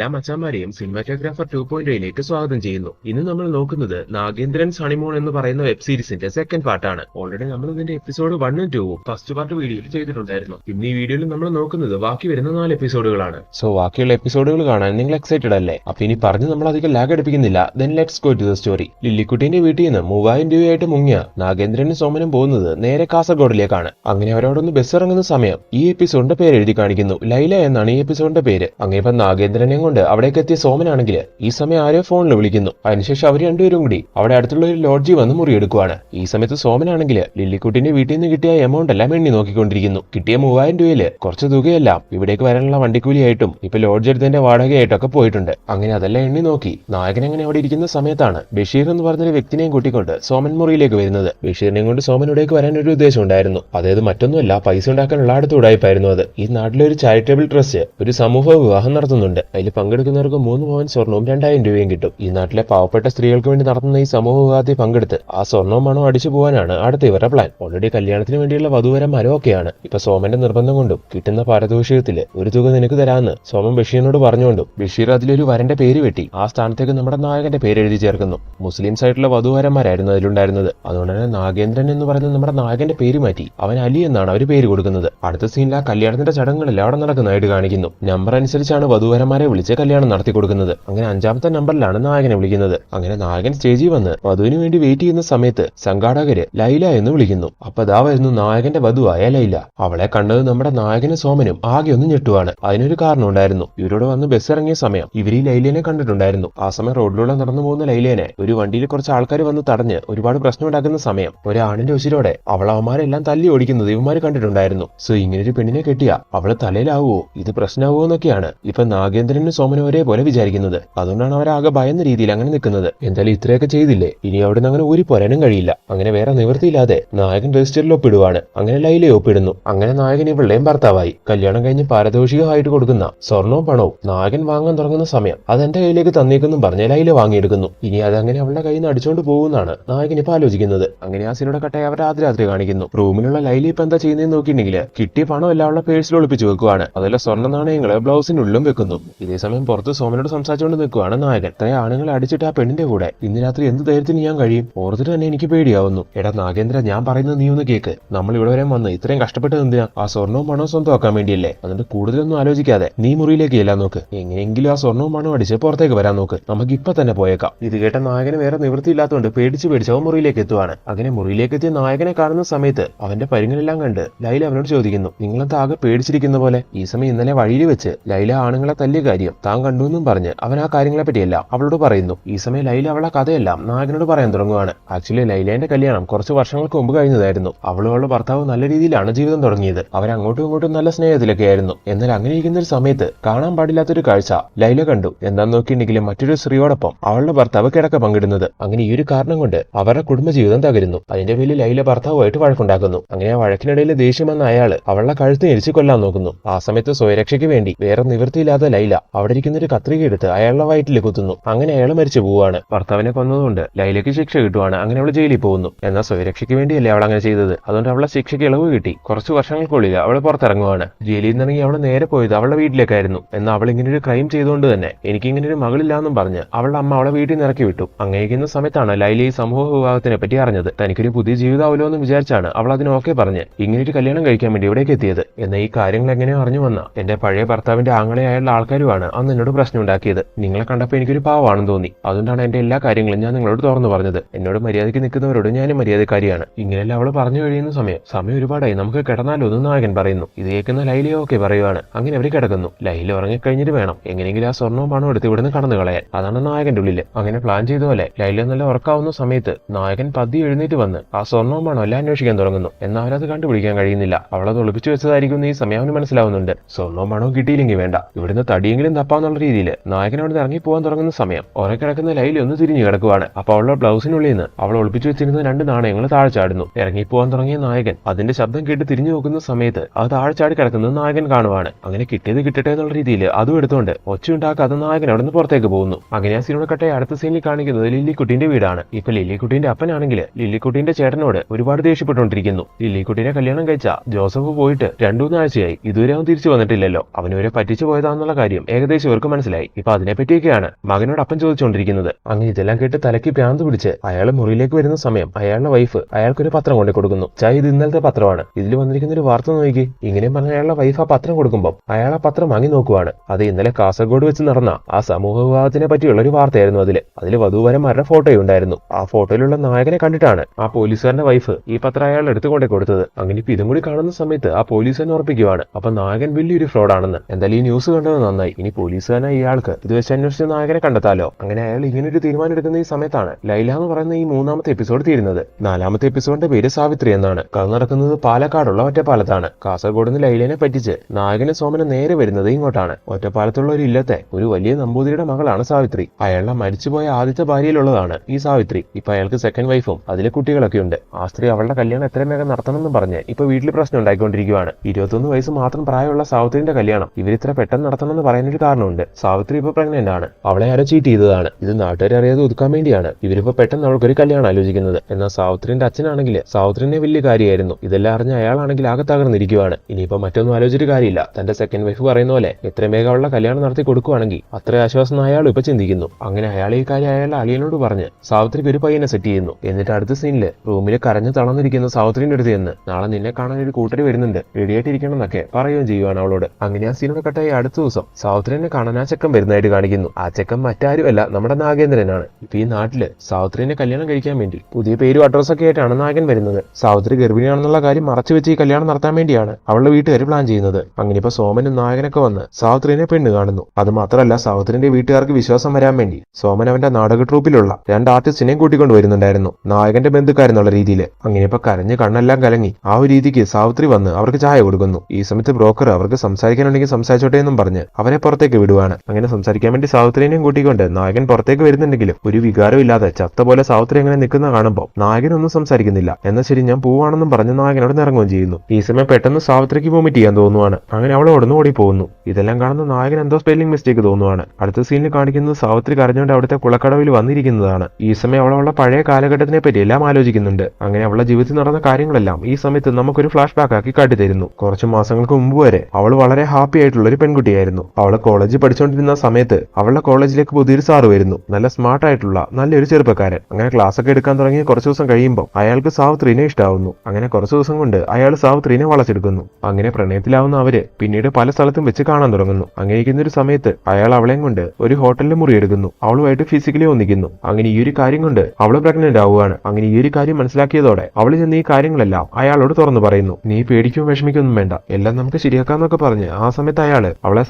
എല്ലാ മച്ചാന്മാരെയും cinematographer two point എയിലേക്ക് സ്വാഗതം ചെയ്യുന്നു. ഇന്ന് നമ്മൾ നോക്കുന്നത് നാഗേന്ദ്രൻ ഹണിമൂൺ എന്ന് പറയുന്ന വെബ് സീരീസിന്റെ സെക്കൻഡ് പാർട്ടാണ് ഓൾറെഡി നമ്മൾ ഇതിന്റെ എപ്പിസോഡ് വണ്ണും ടൂവും ഫസ്റ്റ് പാർട്ട് വീഡിയോയിൽ ചെയ്തിട്ടുണ്ടായിരുന്നു. ഇന്ന് ഈ വീഡിയോയിൽ നമ്മൾ നോക്കുന്നത് ബാക്കി വരുന്ന നാല് എപ്പിസോഡുകളാണ് സോ ബാക്കിയുള്ള എപ്പിസോഡുകൾ കാണാൻ നിങ്ങൾ എക്സൈറ്റഡ് അല്ലേ? അപ്പൊ ഇനി പറഞ്ഞ് നമ്മൾ അധികം lag അടിപ്പിക്കുന്നില്ല then let's go to the story ലില്ലിക്കുട്ടിന്റെ വീട്ടിൽ നിന്ന് മൂവായിരം രൂപയായിട്ട് മുങ്ങിയ നാഗേന്ദ്രനും സോമനും പോകുന്നത് നേരെ കാസർഗോഡിലേക്കാണ്. അങ്ങനെ അവരോടൊന്ന് ബസ് ഇറങ്ങുന്ന സമയം ഈ എപ്പിസോഡിന്റെ പേര് എഴുതി കാണിക്കുന്നു. ലൈല എന്നാണ് ഈ എപ്പിസോഡിന്റെ പേര്. അങ്ങനെ ഇപ്പൊ നാഗേന്ദ്രനെ കൊണ്ട് അവിടേക്ക് എത്തിയ സോമനാണെങ്കിൽ ഈ സമയം ആരോ ഫോണിൽ വിളിക്കുന്നു. അതിനുശേഷം അവർ രണ്ടുപേരും കൂടി അവിടെ അടുത്തുള്ള ഒരു ലോഡ്ജി വന്ന് മുറിയെടുക്കുവാണ്. ഈ സമയത്ത് സോമനാണെങ്കിൽ ലില്ലിക്കുട്ടിന്റെ വീട്ടിൽ നിന്ന് കിട്ടിയ എമൗണ്ട് എല്ലാം എണ്ണി നോക്കിക്കൊണ്ടിരിക്കുന്നു. കിട്ടിയ മൂവായിരം രൂപയിൽ കുറച്ച് തുകയെല്ലാം ഇവിടേക്ക് വരാനുള്ള വണ്ടിക്കൂലിയായിട്ടും ഇപ്പൊ ലോഡ്ജ് എടുത്തതിന്റെ വാടകയായിട്ടൊക്കെ പോയിട്ടുണ്ട്. അങ്ങനെ അതെല്ലാം എണ്ണി നോക്കി നായകൻ അങ്ങനെ അവിടെ ഇരിക്കുന്ന സമയത്താണ് ബഷീർ എന്ന് പറഞ്ഞൊരു വ്യക്തിനെയും കൂട്ടിക്കൊണ്ട് സോമൻ മുറിയിലേക്ക് വരുന്നത്. ബഷീറിനെയും കൊണ്ട് സോമൻ ഇവിടേക്ക് വരാൻ ഒരു ഉദ്ദേശം ഉണ്ടായിരുന്നു. അതായത് മറ്റൊന്നുമല്ല പൈസ ഉണ്ടാക്കാനുള്ള അടുത്ത ഉടായ്പായിരുന്നു അത്. ഈ നാട്ടിലെ ഒരു ചാരിറ്റബിൾ ട്രസ്റ്റ് ഒരു സമൂഹ വിവാഹം നടത്തുന്നുണ്ട്. അതിൽ പങ്കെടുക്കുന്നവർക്ക് മൂന്ന് പവൻ സ്വർണവും രണ്ടായിരം രൂപയും കിട്ടും. ഈ നാട്ടിലെ പാവപ്പെട്ട സ്ത്രീകൾക്ക് വേണ്ടി നടത്തുന്ന ഈ സമൂഹ വിവാഹത്തിൽ പങ്കെടുത്ത് ആ സ്വർണവും മണവും അടിച്ചു പോകാനാണ് അടുത്ത ഇവരുടെ പ്ലാൻ ഓൾറെഡി കല്യാണത്തിന് വേണ്ടിയുള്ള വധുവരന്മാരൊക്കെയാണ് ഇപ്പൊ സോമന്റെ നിർബന്ധം കൊണ്ടും കിട്ടുന്ന പാരിതോഷികത്തിൽ ഒരു തുക നിനക്ക് തരാമെന്ന് സോമൻ ബഷീറിനോട് പറഞ്ഞുകൊണ്ടും ബഷീർ അതിലൊരു വരന്റെ പേര് വെട്ടി. ആ സ്ഥാനത്തേക്ക് നമ്മുടെ നായകന്റെ പേര് എഴുതി ചേർക്കുന്നു. മുസ്ലിം സൈഡിലുള്ള വധുവരന്മാരായിരുന്നു അതിലുണ്ടായിരുന്നത്. അതുകൊണ്ട് തന്നെ നാഗേന്ദ്രൻ എന്ന് പറയുന്ന നമ്മുടെ നായകന്റെ പേര് മാറ്റി. അവൻ അലി എന്നാണ് അവർ പേര് കൊടുക്കുന്നത്. അടുത്ത സീനിൽ ആ കല്യാണത്തിന്റെ ചടങ്ങുകളെല്ലാം അവിടെ നടക്കുന്നതായിട്ട് കാണിക്കുന്നു. നമ്പർ അനുസരിച്ചാണ് വധുവരന്മാരെ വിളിച്ച് കല്യാണം നടത്തി കൊടുക്കുന്നത്. അങ്ങനെ അഞ്ചാമത്തെ നമ്പറിലാണ് നായകനെ വിളിക്കുന്നത്. അങ്ങനെ നായകൻ സ്റ്റേജിൽ വന്ന് വധുവിന് വേണ്ടി വെയിറ്റ് ചെയ്യുന്ന സമയത്ത് സംഘാടകര് ലൈല എന്ന് വിളിക്കുന്നു. അപ്പൊ ദാ വരുന്നു നായകന്റെ വധുവായ ലൈല. അവളെ കണ്ടത് നമ്മുടെ നായകനും സോമനും ആകെ ഒന്ന് ഞെട്ടുവാണ്. അതിനൊരു കാരണം ഉണ്ടായിരുന്നു. ഇവരോട് വന്ന് ബസ് ഇറങ്ങിയ സമയം ഇവർ ഈ ലൈലേനെ കണ്ടിട്ടുണ്ടായിരുന്നു. ആ സമയം റോഡിലൂടെ നടന്നു പോകുന്ന ലൈലേനെ ഒരു വണ്ടിയിൽ കുറച്ച് ആൾക്കാർ വന്ന് തടഞ്ഞ് ഒരുപാട് പ്രശ്നം ഉണ്ടാക്കുന്ന സമയം ഒരാണിന്റെ ഉശിരോടെ അവൾ അവന്മാരെല്ലാം തല്ലി ഓടിക്കുന്നത് ഇവന്മാര് കണ്ടിട്ടുണ്ടായിരുന്നു. സോ ഇങ്ങനെ ഒരു പെണ്ണിനെ കെട്ടിയ അവൾ തലയിലാവുമോ ഇത് പ്രശ്നമാവോ എന്നൊക്കെയാണ്. ഇപ്പൊ നാഗേന്ദ്രനും സോമനും ഒരേപോലെ വിചാരിക്കുന്നത്. അതുകൊണ്ടാണ് അവരാകെ ഭയന്ന രീതിയിൽ അങ്ങനെ നിൽക്കുന്നത്. എന്തായാലും ഇത്രയൊക്കെ ചെയ്തില്ലേ? ഇനി അവിടുന്ന് അങ്ങനെ ഊരി പോരാനും കഴിയില്ല. അങ്ങനെ വേറെ നിവൃത്തിയില്ലാതെ നായകൻ രജിസ്റ്ററിൽ ഒപ്പിടുവാണ്. അങ്ങനെ ലൈലെ ഒപ്പിടുന്നു. അങ്ങനെ നായകൻ ഇവളുടെയും ഭർത്താവായി. കല്യാണം കഴിഞ്ഞ് പാരിതോഷികമായിട്ട് കൊടുക്കുന്ന സ്വർണവും പണവും നായകൻ വാങ്ങാൻ തുടങ്ങുന്ന സമയം അത് എന്റെ കയ്യിലേക്ക് തന്നേക്കെന്നും പറഞ്ഞ് ലൈല വാങ്ങിയെടുക്കുന്നു. ഇനി അതങ്ങനെ അവളുടെ കയ്യിൽ നിന്ന് അടിച്ചുകൊണ്ട് പോകുന്നതാണ് നായകൻ ഇപ്പൊ ആലോചിക്കുന്നത്. അങ്ങനെ ആ സിനിമയുടെ കട്ടയെ അവർ രാത്രി രാത്രി കാണിക്കുന്നു. റൂമിലുള്ള ലൈലി ഇപ്പൊ എന്താ ചെയ്യുന്നതെന്ന് നോക്കിയിട്ടുണ്ടെങ്കിൽ കിട്ടിയ പണം എല്ലാം അവളുടെ പേഴ്സിൽ ഒളിപ്പിച്ചു വെക്കുവാണ്. അതല്ല സ്വർണ നാണയങ്ങൾ ബ്ലൗസിനുള്ളിലും വെക്കുന്നു. ഇതേ സമയം പുറത്ത് സോമനോട് സംസാരിച്ചുകൊണ്ട് നിൽക്കുവാണ് നായകൻ. ഇത്രയും ആണുങ്ങളെ അടിച്ചിട്ട് ആ പെണ്ണിന്റെ കൂടെ. ഇന്ന് രാത്രി എന്ത് ധൈര്യത്തിന് ഞാൻ കഴിയും? ഓർത്തിട്ട് തന്നെ എനിക്ക് പേടിയാവുന്നു. എടാ നാഗേന്ദ്ര ഞാൻ പറയുന്നത് നീ ഒന്ന് കേക്ക്. നമ്മൾ ഇവിടെ വരെ വന്ന് ഇത്രയും കഷ്ടപ്പെട്ടത് എന്തിനാ? ആ സ്വർണവും പണവും സ്വന്തമാക്കാൻ വേണ്ടിയല്ലേ? അതുകൊണ്ട് കൂടുതലൊന്നും ആലോചിക്കാതെ. നീ മുറിയിലേക്ക് ഇല്ല നോക്ക്. എങ്ങനെയെങ്കിലും ആ സ്വർണവും പണവും അടിച്ച് പുറത്തേക്ക് വരാൻ നോക്ക്. നമുക്ക് ഇപ്പൊ തന്നെ പോയേക്കാം. ഇത് കേട്ട നായകന് വേറെ നിവൃത്തിയില്ലാത്തതുകൊണ്ട് പേടിച്ച് പേടിച്ച് അവൻ മുറിയിലേക്ക് എത്തുവാണ്. അങ്ങനെ മുറിയിലേക്ക് എത്തിയ നായകനെ കാണുന്ന സമയത്ത് അവന്റെ പരിങ്ങലെല്ലാം കണ്ട് ലൈല അവനോട് ചോദിക്കുന്നു നിങ്ങളെന്താ ആകെ പേടിച്ചിരിക്കുന്ന പോലെ? ഈ സമയം ഇന്നലെ വഴിയിൽ വെച്ച് ലൈല ആണുങ്ങളെ തല്ലിയ കാര്യം താൻ കണ്ടു എന്നും പറഞ്ഞ് അവൻ ആ കാര്യങ്ങളെ പറ്റിയല്ല അവളോട് പറയുന്നു. ഈ സമയം ലൈല അവളെ കഥയെല്ലാം നായകനോട് പറയാൻ തുടങ്ങുകയാണ് ആക്ച്വലി ലൈലേന്റെ കല്യാണം കുറച്ച് വർഷങ്ങൾക്ക് മുമ്പ് കഴിഞ്ഞതായിരുന്നു. അവളും അവളുടെ ഭർത്താവ് നല്ല രീതിയിലാണ് ജീവിതം തുടങ്ങിയത്. അവർ അങ്ങോട്ടും ഇങ്ങോട്ടും നല്ല സ്നേഹത്തിലൊക്കെ ആയിരുന്നു എന്നാൽ അങ്ങനെ ഇരിക്കുന്ന ഒരു സമയത്ത് കാണാൻ പാടില്ലാത്തൊരു കാഴ്ച ലൈല കണ്ടു. എന്താന്ന് നോക്കിയിട്ടുണ്ടെങ്കിലും മറ്റൊരു സ്ത്രീയോടൊപ്പം അവളുടെ ഭർത്താവ് കിടക്ക പങ്കിടുന്നത്. അങ്ങനെ ഈ ഒരു കാരണം കൊണ്ട് അവരുടെ കുടുംബജീവിതം തകരുന്നു. അതിന്റെ പേരിൽ ലൈല ഭർത്താവുമായിട്ട് വഴക്കുണ്ടാക്കുന്നു. അങ്ങനെ ആ വഴക്കിനിടയിൽ ദേഷ്യം വന്ന അയാൾ അവളുടെ കഴുത്ത് എരിച്ചു കൊല്ലാൻ നോക്കുന്നു. ആ സമയത്ത് സ്വയരക്ഷയ്ക്ക് വേണ്ടി വേറെ നിവൃത്തിയില്ലാത്ത ലൈല അവിടെ ഇരിക്കുന്ന ഒരു കത്രിക എടുത്ത് അയാളുടെ വയറ്റിൽ കുത്തുന്നു. അങ്ങനെ അയാൾ മരിച്ചു പോവുകയാണ്. ഭർത്താവിനെ കൊന്നതുകൊണ്ട് ലൈലയ്ക്ക് ശിക്ഷ കിട്ടുവാണ്. അങ്ങനെ അവൾ ജയിലിൽ പോകുന്നു. എന്നാൽ സ്വയരക്ഷയ്ക്ക് വേണ്ടിയല്ലേ അവൾ അങ്ങനെ ചെയ്തത്? അതുകൊണ്ട് അവളെ ശിക്ഷയ്ക്ക് ഇളവ് കിട്ടി. കുറച്ച് വർഷങ്ങൾക്കുള്ളിൽ അവൾ പുറത്തിറങ്ങുവാണ്. ജയിലിൽ നിന്നിറങ്ങി അവൾ നേരെ പോയത് അവളുടെ വീട്ടിലേക്കായിരുന്നു. എന്നാൽ അവൾ ഇങ്ങനെ ഒരു ക്രൈം ചെയ്തുകൊണ്ട് തന്നെ എനിക്ക് ഇങ്ങനെ ഒരു മകളില്ലാന്നും പറഞ്ഞ് അവളുടെ അമ്മ അവളെ വീട്ടിൽ നിന്ന് ഇറക്കി വിട്ടു. അങ്ങേക്കുന്ന സമയത്താണ് ലൈല ഈ സമൂഹ വിഭാഗത്തിനെ പറ്റി അറിഞ്ഞത്. തനിക്കൊരു പുതിയ ജീവിതമാവല്ലോ എന്ന് വിചാരിച്ചാണ് അവൾ അതിന് ഓക്കെ പറഞ്ഞ് ഇങ്ങനെ ഒരു കല്യാണം കഴിക്കാൻ വേണ്ടി ഇവിടേക്ക് എത്തിയത്. എന്നാൽ ഈ കാര്യങ്ങൾ എങ്ങനെയോ അറിഞ്ഞു വന്ന എന്റെ പഴയ ഭർത്താവിന്റെ ആങ്ങളെയായുള്ള ആൾക്കാരുമാണ് അന്ന് എന്നോട് പ്രശ്നം ഉണ്ടാക്കിയത്. നിങ്ങളെ കണ്ടപ്പോൾ എനിക്കൊരു പാവമാണെന്ന് തോന്നി. അതുകൊണ്ടാണ് എന്റെ എല്ലാ കാര്യങ്ങളും ഞാൻ നിങ്ങളോട് തുറന്നു പറഞ്ഞത്. എന്നോട് മര്യാദയ്ക്ക് നിൽക്കുന്നവരോട് ഞാനും മര്യാദക്കാരിയാണ്. ഇങ്ങനെയല്ല അവൾ പറഞ്ഞു കഴിയുന്ന സമയം? സമയം ഒരുപാടായി. നമുക്ക് കിടന്നാലോ എന്ന് നായകൻ പറയുന്നു. ഇത് കേൾക്കുന്ന ലൈലയെ ഒക്കെ പറയുവാണ്. അങ്ങനെ അവർ കിടക്കുന്നു. ലൈല ഉറങ്ങിക്കഴിഞ്ഞിട്ട് വേണം. എങ്ങനെയെങ്കിലും ആ സ്വർണവും പണവും എടുത്ത് ഇവിടുന്ന് കടന്നു കളയാൻ. അതാണ് നായകന്റെ ഉള്ളിൽ അങ്ങനെ പ്ലാൻ ചെയ്ത പോലെ ലൈല നല്ല ഉറക്കാവുന്ന സമയത്ത് നായകൻ പതി എഴുന്നേറ്റ് വന്ന് ആ സ്വർണവും പണം എല്ലാം അന്വേഷിക്കാൻ തുടങ്ങുന്നു. എന്നാൽ അവരത് കണ്ടുപിടിക്കാൻ കഴിയുന്നില്ല. അവളത് ഒളിപ്പിച്ചു വെച്ചതായിരിക്കും ഈ സമയം അവന് മനസ്സിലാവുന്നുണ്ട്. സ്വർണവും പണവും കിട്ടിയില്ലെങ്കിൽ വേണ്ട. ഇവിടുന്ന് തടിയെങ്കിലും തപ്പാന്നുള്ള രീതിയിൽ നായകനോട് ഇറങ്ങി പോകാൻ തുടങ്ങുന്ന സമയം. ഒരേ കിടക്കുന്ന ലൈലി ഒന്ന് തിരിഞ്ഞു കിടക്കുവാണ്. അപ്പൊ അവളുടെ ബ്ലൗസിനുള്ളിൽ നിന്ന് അവൾ ഒളിപ്പിച്ചു വെച്ചിരുന്ന രണ്ട് നാണയങ്ങൾ താഴെ ചാടുന്നു. ഇറങ്ങി പോകാൻ തുടങ്ങിയ നായകൻ അതിന്റെ ശബ്ദം കേട്ട് തിരിഞ്ഞു നോക്കുന്ന സമയത്ത് അത് താഴെ ചാടി കിടക്കുന്നത് നായകൻ കാണുവാണ്. അങ്ങനെ കിട്ടിയത് കിട്ടട്ടെ എന്നുള്ള രീതിയിൽ അതും എടുത്തുകൊണ്ട് ഒച്ചയുണ്ടാക്കാതെ നായകൻ അവിടെ നിന്ന് പുറത്തേക്ക് പോകുന്നു. അങ്ങനെ ആ സിനിമ കട്ടെ അടുത്ത സീനിൽ കാണിക്കുന്നത് ലില്ലിക്കുട്ടിന്റെ വീടാണ്. ഇപ്പൊ ലില്ലിക്കുട്ടിന്റെ അപ്പനാണെങ്കിൽ ലില്ലിക്കുട്ടിന്റെ ചേട്ടനോട് ഒരുപാട് ദേഷ്യപ്പെട്ടുകൊണ്ടിരിക്കുന്നു. ലില്ലിക്കുട്ടിനെ കല്യാണം കഴിച്ച ജോസഫ് പോയിട്ട് രണ്ടു മൂന്നാഴ്ചയായി. ഇതുവരെ അവൻ തിരിച്ചു വന്നിട്ടില്ലല്ലോ. അവനുവരെ പറ്റിച്ചു പോയതാന്നുള്ള കാര്യം ഏകദേശം ഏകദേശം ഇവർക്ക് മനസ്സിലായി. ഇപ്പൊ അതിനെപ്പറ്റിയൊക്കെയാണ് മകനോട് അപ്പം ചോദിച്ചുകൊണ്ടിരിക്കുന്നത്. അങ്ങ് ഇതെല്ലാം കേട്ട് തലയ്ക്ക് ഭ്രാന്ത് പിടിച്ച് അയാൾ മുറിയിലേക്ക് വരുന്ന സമയം അയാളുടെ വൈഫ് അയാൾക്കൊരു പത്രം കൊണ്ടു കൊടുക്കുന്നു. ചായ ഇത് ഇന്നലത്തെ പത്രമാണ്. ഇതിൽ വന്നിരിക്കുന്ന ഒരു വാർത്ത നോക്കി. ഇങ്ങനെ പറഞ്ഞ അയാളുടെ വൈഫ് ആ പത്രം കൊടുക്കുമ്പോൾ അയാൾ ആ പത്രം വാങ്ങി നോക്കുവാണ്. അത് ഇന്നലെ കാസർഗോഡ് വെച്ച് നടന്ന ആ സമൂഹ വിവാഹത്തിനെ പറ്റിയുള്ള ഒരു വാർത്തയായിരുന്നു അതിൽ അതിൽ വധൂവരന്മാരുടെ ഫോട്ടോയും ഉണ്ടായിരുന്നു. ആ ഫോട്ടോയിലുള്ള നായകനെ കണ്ടിട്ടാണ് ആ പോലീസുകാരന്റെ വൈഫ് ഈ പത്രം അയാൾ എടുത്തുകൊണ്ടേ കൊടുത്തത്. അങ്ങനെ ഇപ്പൊ ഇതും കൂടി കാണുന്ന സമയത്ത് ആ പോലീസുകാരൻ ഉറപ്പിക്കുവാണ്. അപ്പൊ നായകൻ വലിയൊരു ഫ്രോഡാണെന്ന് എന്തായാലും ഈ ന്യൂസ് കണ്ടത് നന്നായി. ഇനി പോലീസുകാരനായ ഇയാൾക്ക്. ഇത് വെച്ച് അന്വേഷിച്ച നായകനെ കണ്ടെത്താലോ? അങ്ങനെ അയാൾ ഇങ്ങനെ ഒരു തീരുമാനം എടുക്കുന്ന ഈ സമയത്താണ് ലൈല എന്ന് പറയുന്ന ഈ മൂന്നാമത്തെ എപ്പിസോഡ് തീരുന്നത്. നാലാമത്തെ എപ്പിസോഡിന്റെ പേര് സാവിത്രി എന്നാണ്. കഥ നടക്കുന്നത് പാലക്കാടുള്ള ഒറ്റപ്പാലത്താണ്. കാസർഗോഡ് നിന്ന് ലൈലേനെ പറ്റിച്ച് നായകന് സോമനെ നേരെ വരുന്നത് ഇങ്ങോട്ടാണ്. ഒറ്റപ്പാലത്തുള്ള ഒരു ഇല്ലത്തെ ഒരു വലിയ നമ്പൂതിരിയുടെ മകളാണ് സാവിത്രി. അയാളുടെ മരിച്ചുപോയ ആദ്യത്തെ ഭാര്യയിലുള്ളതാണ് ഈ സാവിത്രി. ഇപ്പൊ അയാൾക്ക് സെക്കൻഡ് വൈഫും അതിലെ കുട്ടികളൊക്കെ ഉണ്ട്. ആ സ്ത്രീ അവളുടെ കല്യാണം എത്രയും വേഗം നടത്തണമെന്ന് പറഞ്ഞ് ഇപ്പൊ വീട്ടിൽ പ്രശ്നം ഉണ്ടായിക്കൊണ്ടിരിക്കുകയാണ് ഇരുപത്തൊന്ന് വയസ്സ് മാത്രം പ്രായമുള്ള സാവിത്രിന്റെ കല്യാണം. ഇവരിത്ര പെട്ടെന്ന് നടത്തണമെന്ന് പറയാനൊരു കാരണമുണ്ട് സാവിത്രി ഇപ്പൊ പ്രഗ്നന്റ് ആണ്. അവളെ ആരോ ചീറ്റ് ചെയ്തതാണ്. ഇത് നാട്ടുകാരെ അറിയാതെ ഒതുക്കാൻ വേണ്ടിയാണ്. ഇവരിപ്പോ പെട്ടെന്ന് അവൾക്കൊരു കല്യാണം ആലോചിക്കുന്നത്. എന്നാൽ സാവിത്രിന്റെ അച്ഛനാണെങ്കിൽ സാവിത്രിനെ വലിയ കാര്യമായിരുന്നു. ഇതെല്ലാം അറിഞ്ഞ അയാളാണെങ്കിൽ ആകെ തകർന്നിരിക്കുവാണ്. ഇനിയിപ്പോ മറ്റൊന്നും ആലോചിച്ചിട്ട് കാര്യമില്ല. തന്റെ സെക്കൻഡ് വൈഫ് പറയുന്ന പോലെ എത്രയും വേഗം അവളുടെ കല്യാണം നടത്തി കൊടുക്കുവാണെങ്കിൽ അത്ര ആശ്വാസം അയാൾ ഇപ്പൊ ചിന്തിക്കുന്നു. അങ്ങനെ അയാൾ ഈ കാര്യം അയാളുടെ അളിയനോട് പറഞ്ഞ് സാവിത്രിക്ക് ഒരു പയ്യനെ സെറ്റ് ചെയ്യുന്നു. എന്നിട്ട് അടുത്ത സീനിൽ റൂമിൽ കരഞ്ഞു തളർന്നിരിക്കുന്ന സാവിത്രിന്റെ അടുത്ത് ചെന്ന് നാളെ നിന്നെ കാണാൻ ഒരു കൂട്ടർ വരുന്നുണ്ട്. റെഡിയായിട്ടിരിക്കണം എന്നൊക്കെ പറയുകയും ചെയ്യുവാണ് അവളോട്. അങ്ങനെ ആ സീനോട് കട്ടായി അടുത്ത ദിവസം സാവിത്രിനെ കാണാൻ ആ ചെക്കൻ വരുന്നതായിട്ട് കാണിക്കുന്നു. ആ ചെക്കൻ മറ്റാരുമല്ല നമ്മുടെ നാഗേന്ദ്രനാണ്. ഇപ്പൊ ഈ നാട്ടിൽ സാവിത്രിനെ കല്യാണം കഴിക്കാൻ വേണ്ടി പുതിയ പേരും അഡ്രസ്സൊക്കെ ആയിട്ടാണ് നാഗൻ വരുന്നത്. സാവിത്രി ഗർഭിണിയാണെന്നുള്ള കാര്യം മറച്ചു വെച്ച് ഈ കല്യാണം നടത്താൻ വേണ്ടിയാണ് അവളുടെ വീട്ടുകാർ പ്ലാൻ ചെയ്യുന്നത്. അങ്ങനെ ഇപ്പൊ സോമനും നായകനൊക്കെ വന്ന് സാവിത്രിനെ പെണ്ണ് കാണുന്നു. അത് മാത്രമല്ല സാവിത്രിന്റെ വീട്ടുകാർക്ക് വിശ്വാസം വരാൻ വേണ്ടി സോമൻ അവന്റെ നാടക ട്രൂപ്പിലുള്ള രണ്ട് ആർട്ടിസ്റ്റിനെയും കൂട്ടിക്കൊണ്ട് വരുന്നുണ്ടായിരുന്നു നായകന്റെ ബന്ധുക്കാരെന്നുള്ള രീതിയിൽ അങ്ങനെ ഇപ്പൊ കരഞ്ഞ് കണ്ണെല്ലാം കലങ്ങി ആ ഒരു രീതിക്ക് സാവിത്രി വന്ന് അവർക്ക് ചായ കൊടുക്കുന്നു. ഈ സമയത്ത് ബ്രോക്കർ അവർക്ക് സംസാരിക്കാനുണ്ടെങ്കിൽ സംസാരിച്ചോട്ടെ എന്നും പറഞ്ഞ് അവരെ പുറത്തേക്ക് വിടുവാണ്. അങ്ങനെ സംസാരിക്കാൻ വേണ്ടി സാവിത്രിനെയും കൂട്ടിക്കൊണ്ട് നായകൻ പുറത്തേക്ക് വരുന്നുണ്ടെങ്കിലും ഒരു വികാരം ഇല്ലാതെ ചത്ത പോലെ സാവിത്രി അങ്ങനെ നിൽക്കുന്ന കാണുമ്പോൾ നായകൻ ഒന്നും സംസാരിക്കുന്നില്ല. എന്നാൽ ശരി ഞാൻ പോവാണെന്നും പറഞ്ഞ് നായകനോട് ഇറങ്ങുകയും ചെയ്യുന്നു. ഈ സമയം പെട്ടെന്ന് സാവിത്രിക്ക് വോമിറ്റ് ചെയ്യാൻ തോന്നുവാണ്. അങ്ങനെ അവൾ ഉടനെ ഓടി പോകുന്നു ഇതെല്ലാം കാണുന്ന നായകൻ എന്തോ സ്പെല്ലിംഗ് മിസ്റ്റേക്ക് തോന്നുവാണ്. അടുത്ത സീനിൽ കാണിക്കുന്നത് സാവിത്രി കരഞ്ഞുകൊണ്ട് അവിടുത്തെ കുളക്കടവിൽ വന്നിരിക്കുന്നതാണ്. ഈ സമയം അവളുള്ള പഴയ കാലഘട്ടത്തിനെ പറ്റി എല്ലാം ആലോചിക്കുന്നുണ്ട്. അങ്ങനെ അവളുടെ ജീവിതത്തിൽ നടന്ന കാര്യങ്ങളെല്ലാം ഈ സമയത്ത് നമുക്കൊരു ഫ്ലാഷ് ബാക്ക് ആക്കി കാട്ടിത്തരുന്നു. കുറച്ച് മാസങ്ങൾക്ക് മുമ്പ് വരെ അവൾ വളരെ ഹാപ്പി ആയിട്ടുള്ള ഒരു പെൺകുട്ടിയായിരുന്നു. അവൾ കോളേജിൽ പഠിച്ചുകൊണ്ടിരുന്ന സമയത്ത് അവളുടെ കോളേജിലേക്ക് പുതിയൊരു സാറ് വരുന്നു. നല്ല സ്മാർട്ട് ആയിട്ടുള്ള നല്ലൊരു ചെറുപ്പക്കാരൻ. അങ്ങനെ ക്ലാസ് ഒക്കെ എടുക്കാൻ തുടങ്ങി കുറച്ച് ദിവസം കഴിയുമ്പോൾ അയാൾക്ക് സാവിത്രിനെ ഇഷ്ടാവുന്നു. അങ്ങനെ കുറച്ച് ദിവസം കൊണ്ട് അയാൾ സാവിത്രിനെ വളച്ചെടുക്കുന്നു. അങ്ങനെ പ്രണയത്തിലാവുന്ന അവർ പിന്നീട് പല സ്ഥലത്തും വെച്ച് കാണാൻ തുടങ്ങുന്നു. അങ്ങനെ ഇരിക്കുന്ന ഒരു സമയത്ത് അയാൾ അവളെയും കൊണ്ട് ഒരു ഹോട്ടലിൽ മുറിയെടുക്കുന്നു. അവളുമായിട്ട് ഫിസിക്കലി ഒന്നിക്കുന്നു. അങ്ങനെ ഈ ഒരു കാര്യം കൊണ്ട് അവൾ പ്രഗ്നന്റ് ആവുകയാണ്. അങ്ങനെ ഈ ഒരു കാര്യം മനസ്സിലാക്കിയതോടെ അവൾ ചെന്ന് ഈ കാര്യങ്ങളെല്ലാം അയാളോട് തുറന്നു പറയുന്നു. നീ പേടിക്കും വിഷമിക്കൊന്നും വേണ്ട. എല്ലാം നമുക്ക് ശരിയാക്കാന്നൊക്കെ പറഞ്ഞ് ആ സമയത്ത് അയാൾ അവളെ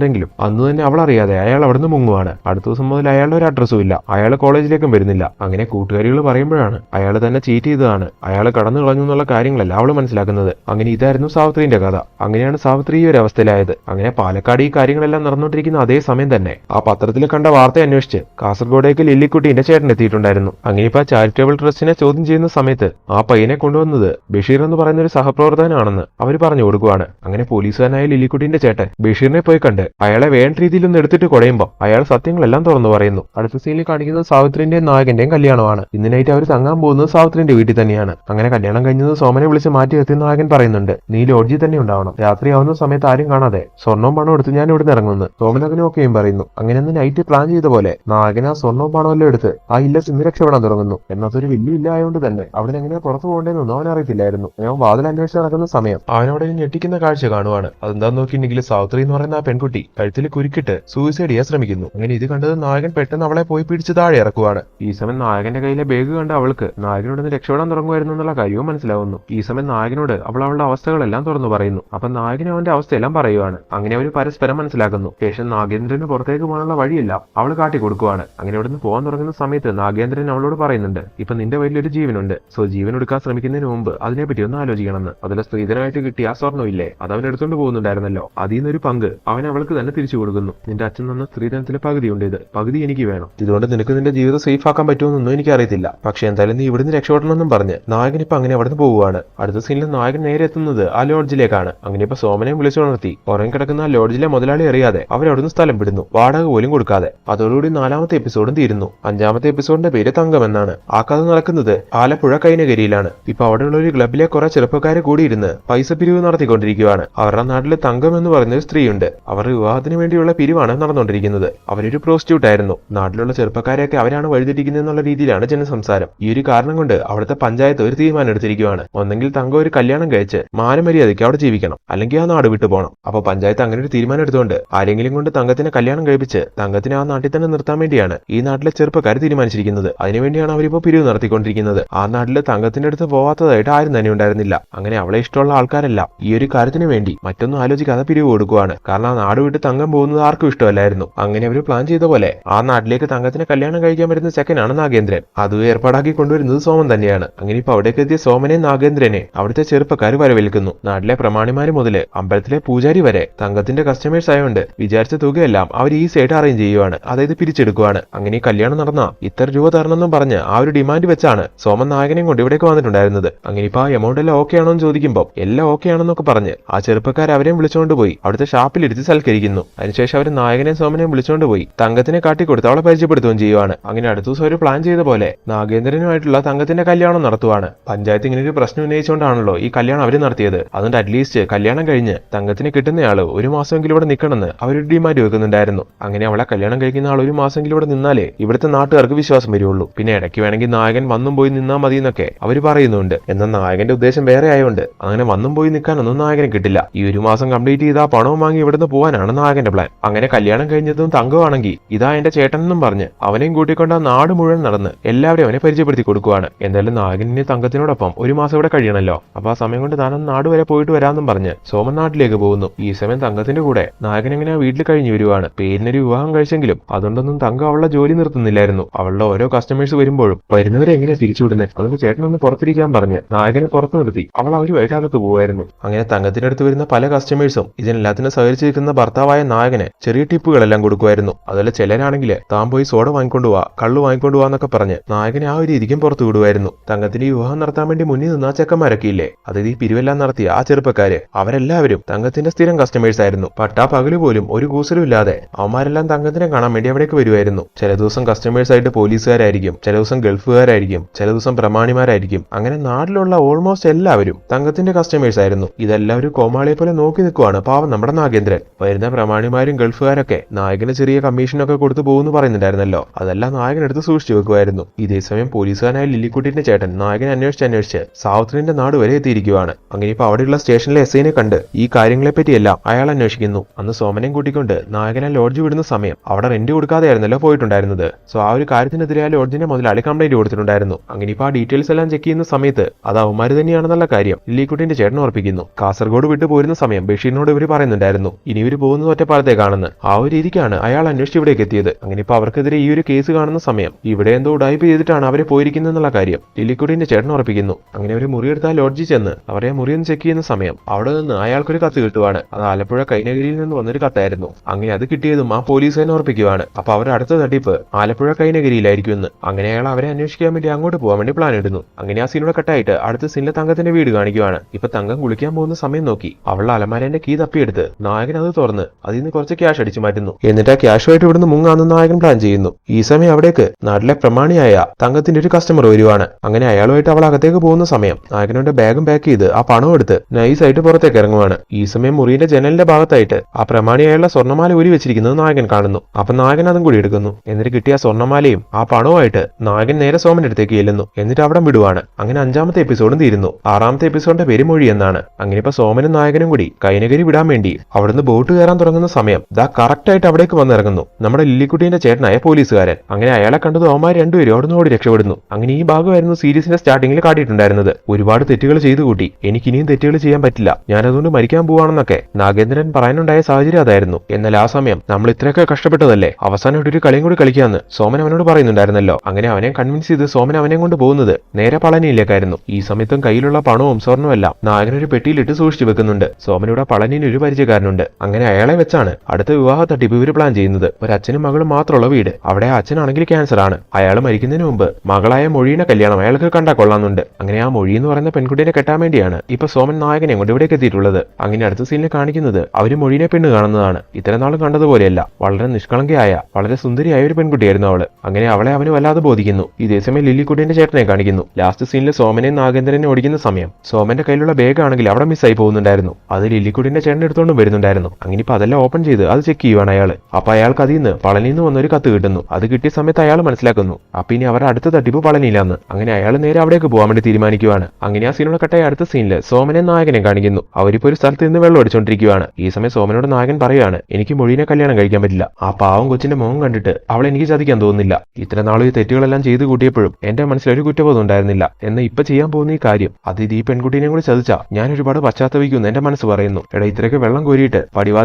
സമാധാനിപ്പിക്കുന്നുണ്ടെങ്കിലും അന്ന് തന്നെ അവൾ അറിയാതെ അയാൾ അവിടുന്ന് മുങ്ങുവാണ്. അടുത്ത ദിവസം മുതൽ അയാളുടെ ഒരു അഡ്രസ്സും ഇല്ല. അയാൾ കോളേജിലേക്കും വരുന്നില്ല. അങ്ങനെ കൂട്ടുകാരികൾ പറയുമ്പോഴാണ് അയാൾ തന്നെ ചീറ്റ് ചെയ്തതാണ്. അയാൾ കടന്നു കളഞ്ഞു എന്നുള്ള കാര്യങ്ങളല്ല അവൾ മനസ്സിലാക്കുന്നത്. അങ്ങനെ ഇതായിരുന്നു സാവിത്രിന്റെ കഥ. അങ്ങനെയാണ് സാവിത്രി ഈ ഒരു അവസ്ഥയിലായത്. അങ്ങനെ പാലക്കാട് ഈ കാര്യങ്ങളെല്ലാം നടന്നുകൊണ്ടിരിക്കുന്ന അതേ സമയം തന്നെ ആ പത്രത്തിൽ കണ്ട വാർത്ത അന്വേഷിച്ച് കാസർഗോഡേക്ക് ലില്ലിക്കുട്ടീന്റെ ചേട്ടൻ എത്തിയിട്ടുണ്ടായിരുന്നു. അങ്ങനെ ഇപ്പൊ ചാരിറ്റബിൾ ട്രസ്റ്റിനെ ചോദ്യം ചെയ്യുന്ന സമയത്ത് ആ പയ്യനെ കൊണ്ടുവന്നത് ബഷീർ എന്ന് പറയുന്ന ഒരു സഹപ്രവർത്തകനാണെന്ന് അവർ പറഞ്ഞു കൊടുക്കുവാണ്. അങ്ങനെ പോലീസുകാരനായ ലില്ലിക്കുട്ടിന്റെ ചേട്ടൻ ബഷീറിനെ പോയി കണ്ട് അയാളെ വേണ്ട രീതിയിൽ ഒന്ന് എടുത്തിട്ട് കുഴയുമ്പോൾ അയാൾ സത്യങ്ങളെല്ലാം തുറന്നു പറയുന്നു. അടുത്ത സീനിൽ കാണിക്കുന്നത് സാവിത്രിന്റെയും നായകന്റെയും കല്യാണമാണ്. ഇന്ന് നൈറ്റ് അവർ തങ്ങാൻ പോകുന്നത് സാവിത്രിന്റെ വീട്ടിൽ തന്നെയാണ്. അങ്ങനെ കല്യാണം കഴിഞ്ഞത് സോമനെ വിളിച്ച് മാറ്റി എത്തി നായകൻ പറയുന്നുണ്ട് നീ ലോഡ്ജിൽ തന്നെ ഉണ്ടാവണം. രാത്രിയാവുന്ന സമയത്ത് ആരും കാണാതെ. സ്വർണവും പണവും എടുത്ത് ഞാൻ ഇവിടെ ഇറങ്ങുന്നു. അങ്ങനെ ഒക്കെയും പറയുന്നു. അങ്ങനെ അന്ന് നൈറ്റ് പ്ലാൻ ചെയ്ത പോലെ നായകൻ ആ സ്വർണവും പണവും എല്ലാം എടുത്ത് ആ ഇല്ല സിന്ധു രക്ഷപ്പെടാൻ തുടങ്ങുന്നു. എന്നതൊരു വലിയ ഇല്ല ആയതുകൊണ്ട് തന്നെ അവിടെ എങ്ങനെ പുറത്തു പോകേണ്ടതെന്നൊന്നും അവൻ അറിയത്തില്ലായിരുന്നു. ഞാൻ വാതിൽ അന്വേഷിച്ച് നടക്കുന്ന സമയം അവനവിടെ ഒരു ഞെട്ടിക്കുന്ന കാഴ്ച കാണുവാണ്. അതെന്താന്ന് നോക്കിയിട്ടുണ്ടെങ്കിൽ സാവിത്രി എന്ന് പറയുന്ന ആ പെൺകുട്ടി കഴുത്തിൽ കുരുക്കിട്ട് സൂയിസൈഡ് ചെയ്യാൻ ശ്രമിക്കുന്നു. അങ്ങനെ ഇത് കണ്ടത് നായകൻ പെട്ടെന്ന് അവളെ പോയി പിടിച്ച് താഴെ ഇറക്കുവാണ്. ഈ സമയം നായകന്റെ കയ്യിലെ ബാഗ് കണ്ട അവൾക്ക് നായകനോട് രക്ഷപ്പെടാൻ തുടങ്ങുമായിരുന്നു എന്നുള്ള കാര്യവും മനസ്സിലാവുന്നു. ഈ സമയം നായകനോട് അവൾ അവളുടെ അവസ്ഥകളെല്ലാം തുറന്നു പറയുന്നു. അപ്പൊ നായകൻ അവന്റെ അവസ്ഥയെല്ലാം പറയുവാണ്. അങ്ങനെ അവർ പരസ്പരം മനസ്സിലാക്കുന്നു. ശേഷം നാഗേന്ദ്രന് പുറത്തേക്ക് പോകാനുള്ള വഴിയില്ല. അവൾ കാട്ടി കൊടുക്കുവാണ് അങ്ങനെ അവിടുന്ന് പോകാൻ തുടങ്ങുന്ന സമയത്ത് നാഗേന്ദ്രൻ അവളോട് പറയുന്നുണ്ട് ഇപ്പൊ നിന്റെ വലിയൊരു ജീവനുണ്ട്. സോ ജീവൻ എടുക്കാൻ ശ്രമിക്കുന്നതിന് മുമ്പ് അതിനെപ്പറ്റി ഒന്ന് ആലോചിക്കണമെന്ന് അതിലെ സ്ത്രീധനമായിട്ട് കിട്ടിയ ആ സ്വർണമില്ലേ? അത് അവൻ എടുത്തോണ്ട് പോകുന്നുണ്ടായിരുന്നല്ലോ. അതിൽ നിന്നൊരു പങ്ക് അവൻ അവൾക്ക് തന്നെ തിരിച്ചു കൊടുക്കുന്നു. നിന്റെ അച്ഛൻ തന്ന സ്ത്രീധനത്തിലെ പകുതി ഉണ്ട് ഇത്. പകുതി എനിക്ക് വേണം. ഇതുകൊണ്ട് നിനക്ക് നിന്റെ ജീവിതം സേഫ് ആക്കാൻ പറ്റുമെന്നൊന്നും എനിക്ക് അറിയത്തില്ല പക്ഷെ എന്തായാലും നീ ഇവിടുന്ന് രക്ഷപ്പെടണമെന്നും പറഞ്ഞ് നായകൻ ഇപ്പൊ അങ്ങനെ അവിടുന്ന് പോവുകയാണ്. അടുത്ത സീനിൽ നായകൻ നേരെ എത്തുന്നത് ആ ലോഡ്ജിലേക്കാണ്. അങ്ങനെ ഇപ്പൊ സോമനെയും വിളിച്ചുണർത്തി ഉറങ്ങി കിടക്കുന്ന ആ ലോഡ്ജിലെ മുതലാളി അറിയാതെ അവരവിടുന്ന് സ്ഥലം വിടുന്നു. വാടക പോലും കൊടുക്കാതെ. അതോടുകൂടി നാലാമത്തെ എപ്പിസോഡും തീരുന്നു. അഞ്ചാമത്തെ എപ്പിസോഡിന്റെ പേര് തങ്കം എന്നാണ്. ആ കഥ നടക്കുന്നത് ആലപ്പുഴ കൈനഗരിയിലാണ്. ഇപ്പൊ അവിടെയുള്ള ഒരു ക്ലബിലെ കുറെ ചെറുപ്പക്കാരെ കൂടിയിരുന്ന് പൈസ പിരിവ് നടത്തിക്കൊണ്ടിരിക്കുകയാണ് അവരുടെ നാട്ടിൽ തങ്കം എന്ന് ഒരു സ്ത്രീയുണ്ട്. അവർ അവരുടെ വിവാഹത്തിന് വേണ്ടിയുള്ള പിരിവാണ് നടന്നുകൊണ്ടിരിക്കുന്നത്. അവരൊരു പ്രോസ്റ്റിറ്റ്യൂട്ട് ആയിരുന്നു. നാട്ടിലുള്ള ചെറുപ്പക്കാരെയൊക്കെ അവരാണ് വഴിതെറ്റിക്കുന്നത് എന്നുള്ള രീതിയിലാണ് ജനസംസാരം. ഈ ഒരു കാരണം കൊണ്ട് അവിടുത്തെ പഞ്ചായത്ത് ഒരു തീരുമാനം എടുത്തിരിക്കുകയാണ് ഒന്നെങ്കിൽ തങ്കം ഒരു കല്യാണം കഴിച്ച് മാനമര്യാദയ്ക്ക് അവിടെ ജീവിക്കണം. അല്ലെങ്കിൽ ആ നാട് വിട്ടു പോകണം അപ്പൊ പഞ്ചായത്ത് അങ്ങനെ ഒരു തീരുമാനം എടുത്തുകൊണ്ട് ആരെങ്കിലും കൊണ്ട് തങ്കത്തിനെ കല്യാണം കഴിപ്പിച്ച് തങ്കത്തിന് ആ നാട്ടിൽ തന്നെ നിർത്താൻ വേണ്ടിയാണ് ഈ നാട്ടിലെ ചെറുപ്പക്കാർ തീരുമാനിച്ചിരിക്കുന്നത്. അതിനുവേണ്ടിയാണ് അവരിപ്പോ പിരിവ് നടത്തിക്കൊണ്ടിരിക്കുന്നത്. ആ നാട്ടിലെ തങ്കത്തിന്റെ അടുത്ത് പോവാത്തതായിട്ട് ആരും തന്നെ ഉണ്ടായിരുന്നില്ല. അങ്ങനെ അവളെ ഇഷ്ടമുള്ള ആൾക്കാരല്ല. ഈ ഒരു കാര്യത്തിന് വേണ്ടി മറ്റൊന്നും ആലോചിക്കാതെ പിരിവ് കൊടുക്കുവാണ്. കാരണം ആ നാട് വിട്ട് തങ്കം പോകുന്നത് ആർക്കും ഇഷ്ടമല്ലായിരുന്നു. അങ്ങനെ അവർ പ്ലാൻ ചെയ്ത പോലെ. ആ നാട്ടിലേക്ക് തങ്കത്തിന് കല്യാണം കഴിക്കാൻ വരുന്ന ചെക്കനാണ് നാഗേന്ദ്രൻ. അത് ഏർപ്പാടാക്കി കൊണ്ടുവരുന്നത് സോമൻ തന്നെയാണ്. അങ്ങനെ ഇപ്പൊ അവിടേക്ക് എത്തിയ സോമനെ നാഗേന്ദ്രനെ അവിടുത്തെ ചെറുപ്പക്കാർ വരവേൽക്കുന്നു. നാട്ടിലെ പ്രമാണിമാര് മുതൽ അമ്പലത്തിലെ പൂജാരി വരെ തങ്കത്തിന്റെ കസ്റ്റമേഴ്സ് ആയതുകൊണ്ട് വിചാരിച്ച തുകയെല്ലാം അവർ ഈസി ആയിട്ട് അറേഞ്ച് ചെയ്യുവാണ്. അതായത് പിരിച്ചെടുക്കുവാണ്. അങ്ങനെ കല്യാണം നടന്ന ഇത്ര രൂപ തരണമെന്നും പറഞ്ഞ് ആ ഒരു ഡിമാൻഡ് വെച്ചാണ് സോമൻ നായകനെ കൊണ്ട് ഇവിടേക്ക് വന്നിട്ടുണ്ടായിരുന്നത്. അങ്ങനെ ഇപ്പൊ ആ എമൗണ്ട് എല്ലാം ഓക്കെ ആണോ എന്ന് ചോദിക്കുമ്പോൾ എല്ലാം ഓക്കെ ആണെന്നൊക്കെ പറഞ്ഞ് ആ ചെറുപ്പക്കാർ അവരെയും വിളിച്ചുകൊണ്ട് പോയി. അവിടുത്തെ ഷാപ്പിലിരുത്തി സൽക്കരിക്കുന്നു അതിനുശേഷം അവർ നായകനെയും സോമനെയും വിളിച്ചുകൊണ്ട് പോയി. തങ്കത്തിനെ കാട്ടിക്കൊടുത്ത് അവളെ പരിചയപ്പെടുത്തുകയും ചെയ്യുവാണ്. അങ്ങനെ അടുത്ത ദിവസം ഒരു പ്ലാൻ ചെയ്ത പോലെ നാഗേന്ദ്രനുമായിട്ടുള്ള തങ്കത്തിന്റെ കല്യാണം നടത്തുവാണ്. പഞ്ചായത്ത് ഇങ്ങനെ ഒരു പ്രശ്നം ഉന്നയിച്ചുകൊണ്ടാണല്ലോ ഈ കല്യാണം അവർ നടത്തിയത്. അതുകൊണ്ട് അറ്റ്ലീസ്റ്റ് കല്യാണം കഴിഞ്ഞ് തങ്കത്തിന് കിട്ടുന്നയാൾ ഒരു മാസമെങ്കിലും ഇവിടെ നിൽക്കണമെന്ന് അവരൊരു ഡിമാൻഡ് വെക്കുന്നുണ്ടായിരുന്നു. അങ്ങനെ അവളെ കല്യാണം കഴിക്കുന്ന ആൾ ഒരു മാസമെങ്കിലും ഇവിടെ നിന്നാലേ ഇവിടുത്തെ നാട്ടുകാർക്ക് വിശ്വാസം വരുള്ളൂ. പിന്നെ ഇടയ്ക്ക് വേണമെങ്കിൽ നായകൻ വന്നും പോയി നിന്നാ മതി എന്നൊക്കെ അവർ പറയുന്നുണ്ട്. എന്നാൽ നായകന്റെ ഉദ്ദേശം വേറെ ആയതുകൊണ്ട് അങ്ങനെ വന്നും പോയി നിൽക്കാനൊന്നും നായകനെ കിട്ടില്ല. ഈ ഒരു മാസം കംപ്ലീറ്റ് ചെയ്ത് ആ പണവും വാങ്ങി ഇവിടുന്ന് പോകാനാണ് നായകന്റെ പ്ലാൻ അങ്ങനെ കല്യാണം കഴിഞ്ഞതും തങ്കമാണെങ്കിൽ ഇതാ എന്റെ ചേട്ടനെന്നും പറഞ്ഞ് അവനെയും കൂട്ടിക്കൊണ്ട് ആ നാട് മുഴുവൻ നടന്ന് എല്ലാവരും അവനെ പരിചയപ്പെടുത്തി കൊടുക്കുവാണ്. എന്തായാലും നായകന് തങ്കത്തിനോടൊപ്പം ഒരു മാസം ഇവിടെ കഴിയണല്ലോ. അപ്പൊ ആ സമയം കൊണ്ട് താനും നാട് വരെ പോയിട്ട് വരാമെന്നും പറഞ്ഞ് സോമൻ നാട്ടിലേക്ക് പോകുന്നു. ഈ സമയം തങ്കത്തിന്റെ കൂടെ നായകൻ എങ്ങനെ വീട്ടിൽ കഴിഞ്ഞു വരുവാണ്. പേരിനൊരു വിവാഹം കഴിച്ചെങ്കിലും അതുകൊണ്ടൊന്നും തങ്കം അവളുടെ ജോലി നിർത്തുന്നില്ലായിരുന്നു. അവളുടെ ഓരോ കസ്റ്റമേഴ്സ് വരുമ്പോഴും വരുന്നവരെ എങ്ങനെ തിരിച്ചുവിടുന്നത് അതുകൊണ്ട് ചേട്ടനൊന്ന് പുറത്തിരിക്കാൻ പറഞ്ഞ് നായകനെ പുറത്തു നിർത്തി. അവൾ അവർ വൈകാകത്ത് പോവായിരുന്നു. അങ്ങനെ തങ്കത്തിന്റെ അടുത്ത് വരുന്ന പല കസ്റ്റമേഴ്സും ഇതിനെല്ലാത്തിനും സഹകരിച്ച് നിൽക്കുന്ന ഭർത്താവായ നായകന് ചെറിയ ടിപ്പുകളെല്ലാം കൊടുക്കുമായിരുന്നു. അതുപോലെ ചിലരാണെങ്കിൽ താൻ പോയി സോഡ വാങ്ങിക്കൊണ്ടു പോവാ കള്ളു വാങ്ങിക്കൊണ്ടു പോവാന്നൊക്കെ പറഞ്ഞ് നായകനെ ആ ഒരു രീതിക്കും പുറത്തു വിടുമായിരുന്നു. തങ്കത്തിന് വിവാഹം നടത്താൻ വേണ്ടി മുന്നിൽ നിന്ന ആ ചെക്കന്മാരൊക്കെ അതായത് ഈ പിരിവെല്ലാം നടത്തിയ ആ ചെറുപ്പക്കാര് അവരെല്ലാവരും തങ്കത്തിന്റെ സ്ഥിരം കസ്റ്റമേഴ്സ് ആയിരുന്നു. പട്ടാ പകൽ പോലും ഒരു കൂസലും ഇല്ലാതെ അവന്മാരെല്ലാം തങ്കത്തിനെ കാണാൻ വേണ്ടി അവിടേക്ക് വരുമായിരുന്നു. ചില ദിവസം കസ്റ്റമേഴ്സ് ആയിട്ട് പോലീസുകാരായിരിക്കും ചില ദിവസം ഗൾഫുകാരായിരിക്കും ചില ദിവസം പ്രമാണിമാരായിരിക്കും. അങ്ങനെ നാട്ടിലുള്ള ഓൾമോസ്റ്റ് എല്ലാവരും തങ്കത്തിന്റെ കസ്റ്റമേഴ്സ് ആയിരുന്നു. ഇതെല്ലാവരും കോമാളിയെ പോലെ നോക്കി നിൽക്കുവാണ് പാവം നമ്മുടെ നാഗേന്ദ്രൻ. വരുന്ന പ്രമാണിമാരും ഗൾഫുകാരൊക്കെ നായകന് ചെറിയ കമ്മീഷനൊക്കെ കൊടുത്തു പോകുന്നു പറയുന്നുണ്ടായിരുന്നല്ലോ. അതെല്ലാം നായകൻ എടുത്ത് സൂക്ഷിച്ചു വെക്കുമായിരുന്നു. ഇതേസമയം പോലീസുകാരനായ ലില്ലിക്കുട്ടിന്റെ ചേട്ടൻ നായകൻ അന്വേഷിച്ച് അന്വേഷിച്ച് സാവുത്രിന്റെ നാട് വരെ എത്തിയിരിക്കുകയാണ്. അങ്ങനെ ഇപ്പൊ അവിടെയുള്ള സ്റ്റേഷനിലെ എസ് ഐനെ കണ്ട് ഈ കാര്യങ്ങളെ പറ്റിയെല്ലാം അയാൾ അന്വേഷിക്കുന്നു. അന്ന് സോമനെയും കൂട്ടിക്കൊണ്ട് നായകനെ ലോഡ്ജ് വിടുന്ന സമയം അവിടെ റെന്റ് കൊടുക്കാതെയായിരുന്നല്ലോ പോയിട്ടുണ്ടായിരുന്നത്. സോ ആ ഒരു കാര്യത്തിനെതിരെ ആ ലോഡ്ജിന്റെ മുതലാളി കംപ്ലൈന്റ് കൊടുത്തിട്ടുണ്ടായിരുന്നു. അങ്ങനെ ഇപ്പൊ ആ ഡീറ്റെയിൽസ് എല്ലാം ചെക്ക് ചെയ്യുന്ന സമയത്ത് അത് അവന്മാര് തന്നെയാണെന്നുള്ള കാര്യം ലില്ലിക്കുട്ടിന്റെ ചേട്ടൻ ഉറപ്പിക്കുന്നു. കാസർഗോഡ് വിട്ടു പോരുന്ന സമയം ബഷീറിനോട് ഇവർ പറയുന്നുണ്ടായിരുന്നു. ഇനി ഇവർ പോകുന്നത് ഒറ്റപ്പാലത്തേക്കാണെന്ന് ആ ഒരു രീതിക്കാണ് അയാൾ അന്വേഷിച്ച് ഇവിടേക്ക് എത്തിയത്. അങ്ങനെ ഇപ്പൊ അവർക്കെതിരെ ഈ ഒരു കേസ് കാണുന്ന സമയം. ഇവിടെ എന്തോ ഉടായ്പ ചെയ്തിട്ടാണ് അവരെ പോയിരിക്കുന്നതെന്നുള്ള കാര്യം. ലില്ലിക്കുടിന്റെ ചേട്ടൻ ഉറപ്പിക്കുന്നു. അങ്ങനെ അവർ മുറിയെടുത്ത ആ ലോഡ്ജിൽ ചെന്ന് അവരെ മുറിയൊന്ന് ചെക്ക് ചെയ്യുന്ന സമയം. അവിടെ നിന്ന് അയാൾക്കൊരു കത്ത് കിട്ടുവാണ്. അത് ആലപ്പുഴ കൈനഗിരിയിൽ നിന്ന് വന്നൊരു കത്തായിരുന്നു. അങ്ങനെ അത് കിട്ടിയതും ആ പോലീസ് തന്നെ ഉറപ്പിക്കുവാണ്. അപ്പൊ അവരുടെ അടുത്ത തട്ടിപ്പ് ആലപ്പുഴ കൈനഗിരിയിലായിരിക്കും എന്ന്. അങ്ങനെ അയാൾ അവരെ അന്വേഷിക്കാൻ വേണ്ടി അങ്ങോട്ട് പോകാൻ വേണ്ടി പ്ലാൻ ഇടുന്നു. അങ്ങനെ ആ സീനോടെ കട്ടായിട്ട് അടുത്ത സീനിലെ തങ്കത്തിന്റെ വീട് കാണിക്കുവാണ്. ഇപ്പൊ തങ്കം കുളിക്കാൻ പോകുന്ന സമയം നോക്കി. അവളുടെ അലമാരന്റെ കീ തപ്പിയെടുത്ത് നായകൻ അത് തുറന്ന് അതിൽ നിന്ന് കുറച്ച് ക്യാഷ് അടിച്ചു മാറ്റുന്നു. എന്നിട്ട് ആ ക്യാഷുമായിട്ട് ഇവിടുന്ന് മുങ്ങാന്ന് നായകൻ പ്ലാൻ ചെയ്യുന്നു. ഈ സമയം അവിടേക്ക് നാട്ടിലെ പ്രമാണിയായ തങ്കത്തിന്റെ ഒരു കസ്റ്റമർ വരുവാണ്. അങ്ങനെ അയാളുമായിട്ട് അവൾ അകത്തേക്ക് പോകുന്ന സമയം നായകനോട് ബാഗും പാക്ക് ചെയ്ത് ആ പണം എടുത്ത് നൈസായിട്ട് പുറത്തേക്ക് ഇറങ്ങുവാണ്. ഈ സമയം മുറിയുടെ ജനലിന്റെ ഭാഗത്തായിട്ട് ആ പ്രമാണിയായുള്ള സ്വർണമാല ഊരി വെച്ചിരിക്കുന്നത് നായകൻ കാണുന്നു. അപ്പൊ നായകൻ അതും കൂടി എടുക്കുന്നു. എന്നിട്ട് കിട്ടിയ സ്വർണമാലയും ആ പണവുമായിട്ട് നായകൻ നേരെ സോമന്റെ അടുത്തേക്ക് ചെല്ലുന്നു. എന്നിട്ട് അവിടെ വിടുവാണ്. അങ്ങനെ അഞ്ചാമത്തെ എപ്പിസോഡും തീരുന്നു. ആറാമത്തെ എപ്പിസോഡിന്റെ പേര് മൊഴി എന്നാണ് അങ്ങനെ ഇപ്പൊ സോമനും നായകനും കൂടി കൈനഗരി വിടാൻ വേണ്ടി അവിടുന്ന് ബോട്ട് കയറാൻ തുടങ്ങുന്ന സമയം. ദാ കറക്റ്റ് ആയിട്ട് അവിടേക്ക് വന്നിറങ്ങുന്നു. നമ്മുടെ ലില്ലിക്കുട്ടീന്റെ ചേട്ടനായ പോലീസുകാരൻ. അങ്ങനെ അയാളെ കണ്ടത് അവന്മാർ രണ്ടുപേരും അവിടുന്ന് ഓടി രക്ഷപ്പെടുന്നു. അങ്ങനെ ഈ ഭാഗമായിരുന്നു സീരീസിന്റെ സ്റ്റാർട്ടിങ്ങിൽ കാട്ടിയിട്ടുണ്ടായിരുന്നത്. ഒരുപാട് തെറ്റുകൾ ചെയ്തു കൂട്ടി. എനിക്ക് ഇനിയും തെറ്റുകൾ ചെയ്യാൻ പറ്റില്ല. ഞാൻ അതുകൊണ്ട് മരിക്കാൻ പോവാണെന്നൊക്കെ നാഗേന്ദ്രൻ പറയാനുണ്ടായ സാഹചര്യം അതായിരുന്നു. എന്നാൽ ആ സമയം നമ്മൾ ഇത്രയൊക്കെ കഷ്ടപ്പെട്ടതല്ലേ? അവസാനം ഇവിടെ ഒരു കളിയും കൂടി കളിക്കാന്ന് സോമൻ അവനോട് പറയുന്നുണ്ടായിരുന്നല്ലോ. അങ്ങനെ അവനെ കൺവിൻസ് ചെയ്ത് സോമൻ അവനെ കൊണ്ട് പോകുന്നത് നേരെ പളനിയിലേക്കായിരുന്നു. ഈ സമയത്തും കയ്യിലുള്ള പണവും സ്വർണവും എല്ലാം നായകനൊരു പെട്ടിയിലിട്ട് സൂക്ഷിച്ചു വെക്കുന്നുണ്ട്. സോമനിവിടെ പളനിയിൽ ഒരു പരിചയക്കാരനുണ്ട്. അങ്ങനെ അയാളെ വെച്ചാണ് അടുത്ത വിവാഹ തട്ടിപ്പ് ഇവർ പ്ലാൻ ചെയ്യുന്നത്. ഒരു അച്ഛനും മകളും മാത്രമുള്ള വീട്. അവിടെ അച്ഛനാണെങ്കിൽ ക്യാൻസർ ആണ്. അയാൾ മരിക്കുന്നതിന് മുമ്പ് മകളായ മൊഴിയുടെ കല്യാണം അയാൾക്ക് കണ്ടാ കൊള്ളാന്നുണ്ട് അങ്ങനെ ആ മൊഴി എന്ന് പറയുന്ന പെൺകുട്ടിയെ കെട്ടാൻ വേണ്ടിയാണ് ഇപ്പൊ സോമൻ നായകനെ കൊണ്ട് ഇവിടേക്ക് എത്തിയിട്ടുള്ളത്. അങ്ങനെ അടുത്ത സീനിൽ കാണിക്കുന്നത് അവർ മൊഴിനെ പെണ്ണ് കാണുന്നതാണ്. ഇത്ര നാളും കണ്ടതുപോലെയല്ല. വളരെ നിഷ്കളങ്കയായ വളരെ സുന്ദരിയായ ഒരു പെൺകുട്ടിയായിരുന്നു അവൾ. അങ്ങനെ അവളെ അവന് വല്ലാതെ ബോധിക്കുന്നു. ഇതേസമയം ലില്ലിക്കുട്ടിന്റെ ചേട്ടനെ കാണിക്കുന്നു. ലാസ്റ്റ് സീനിൽ സോമനെ നാഗേന്ദ്രനെ ഓടിക്കുന്ന സമയം സോമന്റെ കയ്യിലുള്ള ബാഗ് ആണെങ്കിൽ അവിടെ മിസ്സായി പോകുന്നുണ്ടായിരുന്നു. അത് ലില്ലിക്കുട്ടിന്റെ ചേട്ടൻ എടുത്തോണ്ടും വരുന്നുണ്ടായിരുന്നു. അങ്ങനെ ഇനിയിപ്പോ അതെല്ലാം ഓപ്പൺ ചെയ്ത് അത് ചെക്ക് ചെയ്യുവാണ് അയാൾ അപ്പോൾ അയാൾക്ക് അതിൽ നിന്ന് പളനിയിൽ നിന്ന് വന്നൊരു കത്ത് കിട്ടുന്നു. അത് കിട്ടിയ സമയത്ത് അയാൾ മനസ്സിലാക്കുന്നു. അപ്പോൾ ഇനി അവരുടെ അടുത്ത തട്ടിപ്പ് പളനിയിലാന്ന്. അങ്ങനെ അയാൾ നേരെ അവിടേക്ക് പോകാൻ വേണ്ടി തീരുമാനിക്കുവാണ്. അങ്ങനെ ആ സീനോട് കട്ടായ അടുത്ത സീനിൽ സോമനെ നായകനെ കാണിക്കുന്നു. അവരിപ്പോൾ ഒരു സ്ഥലത്ത് നിന്ന് വെള്ളം അടിച്ചോണ്ടിരിക്കുവാണ് ഈ സമയം സോമനോട് നായകൻ പറയുകയാണ് എനിക്ക് മൊഴിനെ കല്യാണം കഴിക്കാൻ പറ്റില്ല. ആ പാവം കൊച്ചിന്റെ മുഖം കണ്ടിട്ട് അവളെ എനിക്ക് ചതിക്കാൻ തോന്നുന്നില്ല. ഇത്ര നാളും ഈ തെറ്റുകളെല്ലാം ചെയ്തു കൂട്ടിയപ്പോഴും എന്റെ മനസ്സിൽ ഒരു കുറ്റബോധം ഉണ്ടായിരുന്നില്ല. എന്ന് ഇപ്പൊ ചെയ്യാൻ പോകുന്ന ഈ കാര്യം അത് ഈ പെൺകുട്ടീനെ കൂടി ചതിച്ചാ ഞാൻ ഒരുപാട് പശ്ചാത്തപിക്കുന്നു എന്റെ മനസ്സ് പറയുന്നു. എടാ ഇത്രയൊക്കെ വെള്ളം കോരിയിട്ട്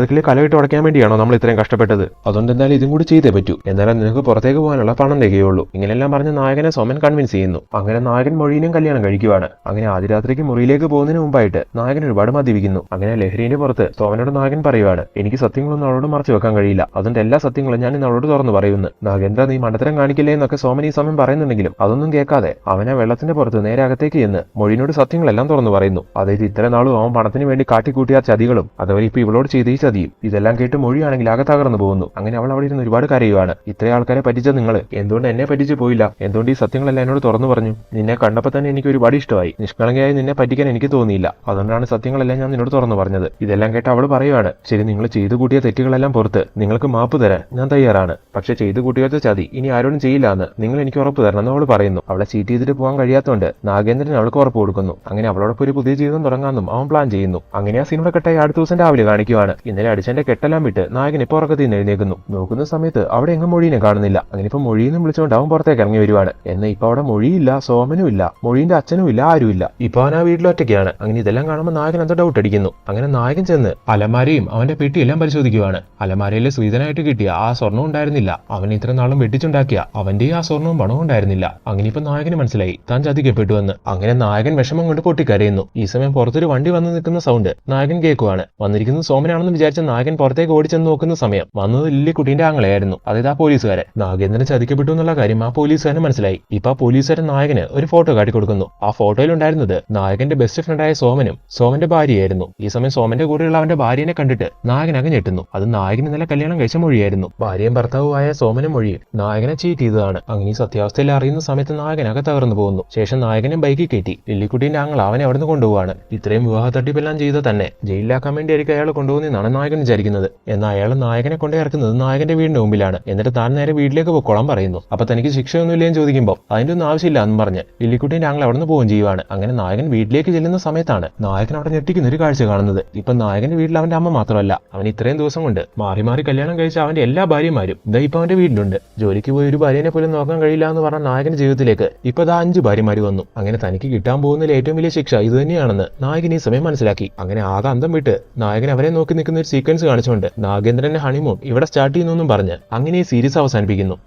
പടിവാതിക്കൽ കലവിട്ട് ഉടയ്ക്കാൻ വേണ്ടിയാണോ നമ്മൾ ഇത്രയും കഷ്ടപ്പെട്ടത്? അതുകൊണ്ട് എന്തായാലും ഇതും കൂടി ചെയ്തേ പറ്റൂ. എന്നാലും നിനക്ക് പുറത്തേക്ക് പോകാനുള്ള പണം തികയുള്ളൂ ഇങ്ങനെല്ലാം പറഞ്ഞ് നായകനെ സോമൻ കൺവിൻസ് ചെയ്യുന്നു. അങ്ങനെ നായകൻ മൊഴിയിലും കല്യാണം കഴിക്കുവാണ്. അങ്ങനെ ആദ്യ രാത്രിക്ക് മുറിയിലേക്ക് പോകുന്നതിന് മുമ്പായിട്ട് നായകൻ ഒരുപാട് മദ്യപിക്കുന്നു. അങ്ങനെ ലഹരിന്റെ പുറത്ത് സോമനോട് നായകൻ പറയുവാണ് എനിക്ക് സത്യങ്ങളൊന്നും അവളോട് മറച്ചു വെക്കാൻ കഴിയില്ല. അതുകൊണ്ട് എല്ലാ സത്യങ്ങളും ഞാൻ ഇന്ന് അവളോട് തുറന്നു പറയുന്നു. നാഗേന്ദ്ര നീ മണ്ടത്തരം കാണിക്കില്ലേ എന്നൊക്കെ സോമൻ ഈ സമയം പറയുന്നുണ്ടെങ്കിലും അതൊന്നും കേൾക്കാതെ അവനെ വെള്ളത്തിന്റെ പുറത്ത് നേരെ അകത്തേക്ക് ചെന്ന് മൊഴിനോട് സത്യങ്ങളെല്ലാം തുറന്നു പറയുന്നു. അതായത് ഇത്ര നാളും അവൻ പണത്തിന് വേണ്ടി കാട്ടിക്കൂട്ടിയ ചതികളും അതുപോലെ ഇപ്പൊ ഇവളോട് ചെയ്ത ഈ ചതിയും ഇതെല്ലാം കേട്ട് മൊഴിയാണെങ്കിൽ ആകെ തകർന്നു പോകുന്നു. അങ്ങനെ അവൾ അവിടെ ഇരുന്ന് ഒരുപാട് കരയുവാണ്. ഇത്രയും ആൾക്കാരെ പറ്റിച്ച നിങ്ങൾ എന്തുകൊണ്ട് എന്നെ പറ്റിച്ചു പോയില്ല? എന്തുകൊണ്ട് ഈ സത്യങ്ങളെല്ലാം എന്നോട് തുറന്നു പറഞ്ഞു? നിന്നെ കണ്ടപ്പോൾ തന്നെ എനിക്ക് ഒരുപാട് ഇഷ്ടമായി. നിഷ്കളങ്കയായി നിന്നെ പറ്റിക്കാൻ എനിക്ക് തോന്നിയില്ല. അതുകൊണ്ടാണ് സത്യങ്ങളെല്ലാം ഞാൻ നിന്നോട് തുറന്നു പറഞ്ഞത്. ഇതെല്ലാം കേട്ട് അവൾ പറയുവാണ് ശരി നിങ്ങൾ ചെയ്തു കൂട്ടിയ തെറ്റുകളെല്ലാം പുറത്ത് നിങ്ങൾക്ക് മാപ്പ് തരാൻ ഞാൻ തയ്യാറാണ്. പക്ഷെ ചെയ്തു കൂട്ടിയ ചതി ഇനി ആരോടും ചെയ്യില്ല എന്ന് നിങ്ങൾ എനിക്ക് ഉറപ്പ് തരണം എന്ന് അവൾ പറയുന്നു. അവളെ ചീറ്റ് ചെയ്തിട്ട് പോകാൻ കഴിയാത്തതുകൊണ്ട് നാഗേന്ദ്രൻ അവൾക്ക് ഉറപ്പ് കൊടുക്കുന്നു. അങ്ങനെ അവളോടൊപ്പം ഒരു പുതിയ ജീവിതം തുടങ്ങാമെന്നും അവൻ പ്ലാൻ ചെയ്യുന്നു. അങ്ങനെ ആ സിനിമ കെട്ടായി അടുത്ത ദിവസം രാവിലെ കാണിക്കുവാണ്. ഇന്നലെ അടിച്ചന്റെ കെട്ടെല്ലാം വിട്ട് നായകൻ ഇപ്പോൾ ഉറക്കത്തിൽ നിന്ന് എഴുന്നേക്കുന്നു നോക്കുന്ന സമയത്ത് അവിടെ എങ്ങും മൊഴീനെ കാണുന്നില്ല. അങ്ങനെ ഇപ്പൊ മൊഴിയെന്നും വിളിച്ചുകൊണ്ട് അവൻ പുറത്തേക്ക് ഇറങ്ങി വരുവാണ്. എന്നാൽ ഇപ്പൊ അവിടെ മൊഴിയില്ല സോമനും ഇല്ല മൊഴിന്റെ അച്ഛനും ഇല്ല ആരുമില്ല ഇപ്പൊ അവൻ ആ വീട്ടിലൊറ്റയ്ക്കാണ് അങ്ങനെ ഇതെല്ലാം കാണുമ്പോൾ നായകൻ എന്തോ ഡൗട്ട് അടിക്കുന്നു. അങ്ങനെ നായകൻ ചെന്ന് അലമാരയും അവന്റെ പെട്ടിയെല്ലാം പരിശോധിക്കുവാണ്. അലമാരയിലെ ശ്രീധനായിട്ട് കിട്ടിയ ആ സ്വർണം ഉണ്ടായിരുന്നില്ല. അവൻ ഇത്ര നാളും വെട്ടിച്ചുണ്ടാക്കിയ അവന്റെ ആ സ്വർണവും പണവും ഉണ്ടായിരുന്നില്ല. അങ്ങനെ ഇപ്പൊ നായകന് മനസ്സിലായി. താൻ ചതിക്കപ്പെട്ടു എന്ന് അങ്ങനെ നായകൻ വിഷമം കൊണ്ട് പൊട്ടിക്കരയുന്നു. ഈ സമയം പുറത്തൊരു വണ്ടി വന്ന് നിൽക്കുന്ന സൗണ്ട് നായകൻ കേൾക്കുവാണ്. വന്നിരിക്കുന്നത് സോമനാണെന്ന് വിചാരിച്ച നായകൻ പുറത്തേക്ക് ഓടിച്ചെന്ന് നോക്കുന്ന സമയം. വന്നത് ലില്ലിക്കുട്ടിന്റെ ആങ്ങളെയായിരുന്നു. അതായത് ആ പോലീസുകാരൻ. നാഗേന്ദ്രൻ ചതിക്കപ്പെട്ടു എന്നുള്ള കാര്യം ആ പോലീസുകാരന് മനസ്സിലായി. ഇപ്പൊ ആ പോലീസുകാരൻ നായകന് ഒരു ഫോട്ടോ കാട്ടിക്കൊടുക്കുന്നു ആ ഫോട്ടോയിൽ ഉണ്ടായിരുന്നത് നായകന്റെ ബെസ്റ്റ് ഫ്രണ്ടായ സോമനും സോമന്റെ ഭാര്യയായിരുന്നു. ഈ സമയം സോമന്റെ കൂടെയുള്ള അവന്റെ ഭാര്യനെ കണ്ടിട്ട് നായകനകം ഞെട്ടുന്നു അത് നായകൻ ഇന്നലെ കല്യാണം കഴിച്ച മൊഴിയായിരുന്നു. ഭാര്യയും ഭർത്താവുമായ സോമനും മൊഴി നായകനെ ചീറ്റ് ചെയ്തതാണ്. അങ്ങനെ ഈ സത്യാവസ്ഥയിൽ അറിയുന്ന സമയത്ത് നായകനൊക്കെ തകർന്നു പോകുന്നു. ശേഷം നായകനെ ബൈക്കിൽ കയറ്റി. ലില്ലിക്കുട്ടിന്റെ ആങ്ങൾ അവനെ അവിടുന്ന് കൊണ്ടുപോവാണ്. ഇത്രയും വിവാഹ തട്ടിപ്പെല്ലാം ചെയ്ത തന്നെ ജയിലിലാക്കാൻ വേണ്ടിയായിരിക്കും അയാൾ കൊണ്ടുപോകുന്നതെന്നാണ് നായകൻ വിചാരിക്കുന്നത്. എന്നാൽ അയാൾ നായകനെ കൊണ്ട് ഇറക്കുന്നത് നായകന്റെ വീടിന്റെ മുമ്പിലാണ്. എന്നിട്ട് താൻ നേരെ വീട്ടിലേക്ക് പൊക്കോളാൻ പറയുന്നു. അപ്പൊ തനിക്ക് ശിക്ഷയൊന്നുമില്ലെന്ന് ചോദിക്കുമ്പോൾ അതിന്റെ ഒന്നും ആവശ്യമില്ല എന്ന് പറഞ്ഞ് ലില്ലിക്കുട്ടിന്റെ ആങ്ങൾ നിന്ന് പോവുകയും ചെയ്യുവാണ്. അങ്ങനെ നായകൻ വീട്ടിലേക്ക് ചെല്ലുന്ന സമയത്താണ് നായകൻ അവിടെ ഞെട്ടിക്കുന്ന ഒരു കാഴ്ച കാണുന്നത്. ഇപ്പൊ നായകന്റെ വീട്ടിൽ അവന്റെ അമ്മ മാത്രമല്ല അവൻ ഇത്രയും ദിവസം കൊണ്ട് മാറി മാറി കല്യാണം കഴിച്ച അവന്റെ എല്ലാ ഭാര്യമാരും ഇതാ ഇപ്പൊ അവന്റെ വീട്ടിലുണ്ട്. ജോലിക്ക് പോയി ഒരു ഭാര്യനെ പോലും നോക്കാൻ കഴിയില്ല എന്ന് പറഞ്ഞ നായകന്റെ ജീവിതത്തിലേക്ക് ഇപ്പൊ ദാ അഞ്ച് ഭാര്യമാര് വന്നു. അങ്ങനെ തനിക്ക് കിട്ടാൻ പോകുന്നതിൽ ഏറ്റവും വലിയ ശിക്ഷ ഇത് തന്നെയാണെന്ന് നായകൻ ഈ സമയം മനസ്സിലാക്കി. അങ്ങനെ ആകെ അന്തം വിട്ട് നായകൻ അവരെ നോക്കി നിൽക്കുന്ന ഒരു സീക്വൻസ് കാണിച്ചുകൊണ്ട് നാഗേന്ദ്രന്റെ ഹണിമൂൺ ഇവിടെ സ്റ്റാർട്ട് ചെയ്യുന്നു പറഞ്ഞ് അങ്ങനെ ഈ സീരീസ് അവസാനിപ്പിക്കുന്നു.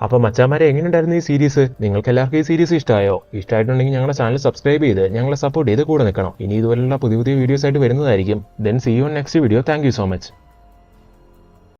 അപ്പൊ മച്ചാമാരെ എങ്ങനെയുണ്ടായിരുന്നു ഈ സീരീസ് നിങ്ങൾക്ക് എല്ലാവർക്കും ഈ സീരീസ് ഇഷ്ടമായോ ഇഷ്ടമായിട്ടുണ്ടെങ്കിൽ ഞങ്ങളുടെ ചാനൽ സബ്സ്ക്രൈബ് ചെയ്ത് ഞങ്ങളെ സപ്പോർട്ട് ചെയ്ത് കൂടെ നിൽക്കണം. ഇനി ഇതുപോലുള്ള പുതിയ പുതിയ വീഡിയോസ് ആയിട്ട് വരുന്നതായിരിക്കും. Then see you next video thank so much